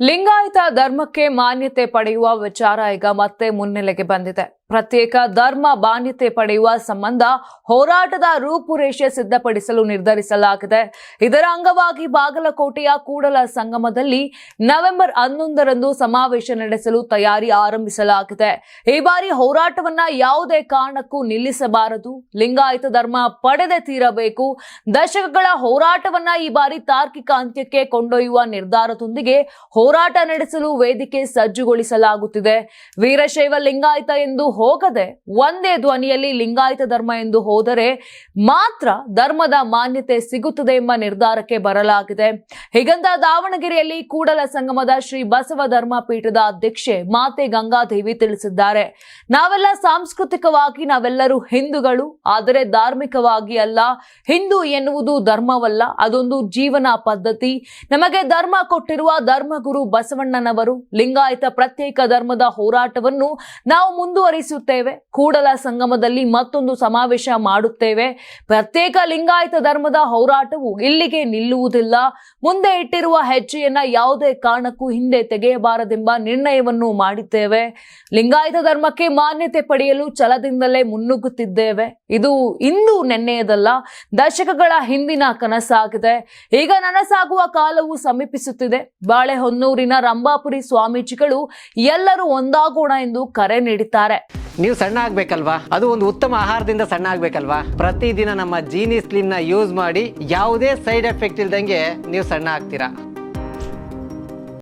ಲಿಂಗಾಯತ ಧರ್ಮಕ್ಕೆ ಮಾನ್ಯತೆ ಪಡೆಯುವ ವಿಚಾರ ಈಗ ಮತ್ತೆ ಮುನ್ನೆಲೆಗೆ ಬಂದಿದೆ. ಪ್ರತ್ಯೇಕ ಧರ್ಮ ಮಾನ್ಯತೆ ಪಡೆಯುವ ಸಂಬಂಧ ಹೋರಾಟದ ರೂಪುರೇಷೆ ಸಿದ್ಧಪಡಿಸಲು ನಿರ್ಧರಿಸಲಾಗಿದೆ. ಇದರ ಅಂಗವಾಗಿ ಬಾಗಲಕೋಟೆಯ ಕೂಡಲ ಸಂಗಮದಲ್ಲಿ ನವೆಂಬರ್ ಹನ್ನೊಂದರಂದು ಸಮಾವೇಶ ನಡೆಸಲು ತಯಾರಿ ಆರಂಭಿಸಲಾಗಿದೆ. ಈ ಬಾರಿ ಹೋರಾಟವನ್ನ ಯಾವುದೇ ಕಾರಣಕ್ಕೂ ನಿಲ್ಲಿಸಬಾರದು. ಲಿಂಗಾಯತ ಧರ್ಮ ಪಡೆದೇ ತೀರಬೇಕು. ದಶಕಗಳ ಹೋರಾಟವನ್ನ ಈ ಬಾರಿ ತಾರ್ಕಿಕ ಅಂತ್ಯಕ್ಕೆ ಕೊಂಡೊಯ್ಯುವ ನಿರ್ಧಾರದೊಂದಿಗೆ ಹೋರಾಟ ನಡೆಸಲು ವೇದಿಕೆ ಸಜ್ಜುಗೊಳಿಸಲಾಗುತ್ತಿದೆ. ವೀರಶೈವ ಲಿಂಗಾಯತ ಎಂದು ಹೋಗದೆ ಒಂದೇ ಧ್ವನಿಯಲ್ಲಿ ಲಿಂಗಾಯತ ಧರ್ಮ ಎಂದು ಹೋದರೆ ಮಾತ್ರ ಧರ್ಮದ ಮಾನ್ಯತೆ ಸಿಗುತ್ತದೆ ಎಂಬ ನಿರ್ಧಾರಕ್ಕೆ ಬರಲಾಗಿದೆ. ಹೀಗಂತ ದಾವಣಗೆರೆಯಲ್ಲಿ ಕೂಡಲ ಸಂಗಮದ ಶ್ರೀ ಬಸವ ಧರ್ಮ ಪೀಠದ ಅಧ್ಯಕ್ಷೆ ಮಾತೆ ಗಂಗಾದೇವಿ ತಿಳಿಸಿದ್ದಾರೆ. ನಾವೆಲ್ಲ ಸಾಂಸ್ಕೃತಿಕವಾಗಿ ನಾವೆಲ್ಲರೂ ಹಿಂದೂಗಳು, ಆದರೆ ಧಾರ್ಮಿಕವಾಗಿ ಅಲ್ಲ. ಹಿಂದೂ ಎನ್ನುವುದು ಧರ್ಮವಲ್ಲ, ಅದೊಂದು ಜೀವನ ಪದ್ಧತಿ. ನಮಗೆ ಧರ್ಮ ಕೊಟ್ಟಿರುವ ಧರ್ಮಗುರು ಬಸವಣ್ಣನವರು, ಲಿಂಗಾಯತ ಪ್ರತ್ಯೇಕ ಧರ್ಮದ ಹೋರಾಟವನ್ನು ನಾವು ಮುಂದುವರಿಸುತ್ತೇವೆ. ಕೂಡಲ ಸಂಗಮದಲ್ಲಿ ಮತ್ತೊಂದು ಸಮಾವೇಶ ಮಾಡುತ್ತೇವೆ. ಪ್ರತ್ಯೇಕ ಲಿಂಗಾಯತ ಧರ್ಮದ ಹೋರಾಟವು ಇಲ್ಲಿಗೆ ನಿಲ್ಲುವುದಿಲ್ಲ. ಮುಂದೆ ಇಟ್ಟಿರುವ ಹೆಜ್ಜೆಯನ್ನ ಯಾವುದೇ ಕಾರಣಕ್ಕೂ ಹಿಂದೆ ತೆಗೆಯಬಾರದೆಂಬ ನಿರ್ಣಯವನ್ನು ಮಾಡಿದ್ದೇವೆ. ಲಿಂಗಾಯತ ಧರ್ಮಕ್ಕೆ ಮಾನ್ಯತೆ ಪಡೆಯಲು ಛಲದಿಂದಲೇ ಮುನ್ನುಗ್ಗುತ್ತಿದ್ದೇವೆ. ಇದು ಇಂದು ನೆನ್ನೆಯದಲ್ಲ, ದಶಕಗಳ ಹಿಂದಿನ ಕನಸಾಗಿದೆ. ಈಗ ನನಸಾಗುವ ಕಾಲವು ಸಮೀಪಿಸುತ್ತಿದೆ. ಬಾಳೆಹೊನ್ನೂರಿನ ರಂಭಾಪುರಿ ಸ್ವಾಮೀಜಿಗಳು ಎಲ್ಲರೂ ಒಂದಾಗೋಣ ಎಂದು ಕರೆ ನೀಡಿದ್ದಾರೆ. ನೀವು ಸಣ್ಣ ಆಗ್ಬೇಕಲ್ವಾ? ಅದು ಒಂದು ಉತ್ತಮ ಆಹಾರದಿಂದ ಸಣ್ಣ ಆಗ್ಬೇಕಲ್ವಾ? ಪ್ರತಿದಿನ ನಮ್ಮ ಜೀನಿ ಸ್ಲಿಮ್ನ ಯೂಸ್ ಮಾಡಿ ಯಾವುದೇ ಸೈಡ್ ಎಫೆಕ್ಟ್ ಇಲ್ದಂಗೆ ನೀವು ಸಣ್ಣ ಆಗ್ತೀರಾ?